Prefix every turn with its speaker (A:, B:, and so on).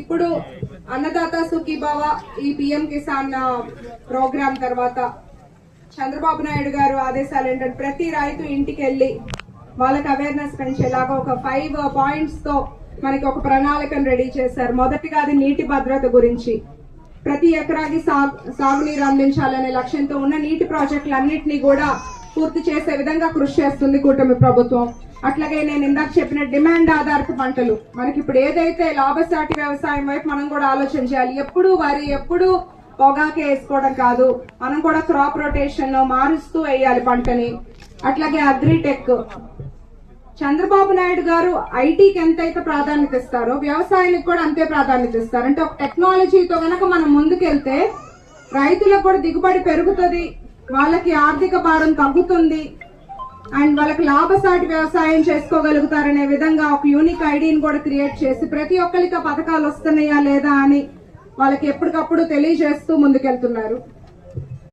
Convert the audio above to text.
A: ఇప్పుడు అన్నదాత సుఖీభావ ఈ PM Kisan programme తర్వాత చంద్రబాబు నాయుడు గారు ఆదేశాలు ఏంటంటే ప్రతి రైతు ఇంటికి వెళ్ళి వాళ్ళకి అవేర్నెస్ పెంచేలాగా ఒక ఫైవ్ పాయింట్స్తో మనకి ఒక ప్రణాళికను రెడీ చేశారు. మొదటిగా అది నీటి భద్రత గురించి. ప్రతి ఎకరాకి సాగు సాగునీరు అందించాలనే లక్ష్యంతో ఉన్న నీటి ప్రాజెక్టులన్నింటినీ కూడా పూర్తి చేసే విధంగా కృషి చేస్తుంది కూటమి ప్రభుత్వం. అట్లాగే నేను ఇందాక చెప్పిన డిమాండ్ ఆధారిత పంటలు. మనకి ఇప్పుడు ఏదైతే లాభసాటి వ్యవసాయం వైపు మనం కూడా ఆలోచన చేయాలి. ఎప్పుడు వరి ఎప్పుడు పొగాకే వేసుకోవడం కాదు. మనం కూడా క్రాప్ రొటేషన్ మారుస్తూ వేయాలి పంటని. అట్లాగే అగ్రిటెక్. చంద్రబాబు నాయుడు గారు ఐటీకి ఎంతైతే ప్రాధాన్యత ఇస్తారో వ్యవసాయానికి కూడా అంతే ప్రాధాన్యత ఇస్తారు. అంటే ఒక టెక్నాలజీతో కనుక మనం ముందుకెళ్తే రైతులకు కూడా దిగుబడి పెరుగుతుంది. వాళ్ళకి ఆర్థిక భారం తగ్గుతుంది. అండ్ వాళ్ళకి లాభసాటి వ్యవసాయం చేసుకోగలుగుతారనే విధంగా ఒక యూనిక్ ఐడిని కూడా క్రియేట్ చేసి ప్రతి ఒక్కరికి ఆ పథకాలు వస్తున్నాయా లేదా అని వాళ్ళకి ఎప్పటికప్పుడు తెలియజేస్తూ ముందుకెళ్తున్నారు.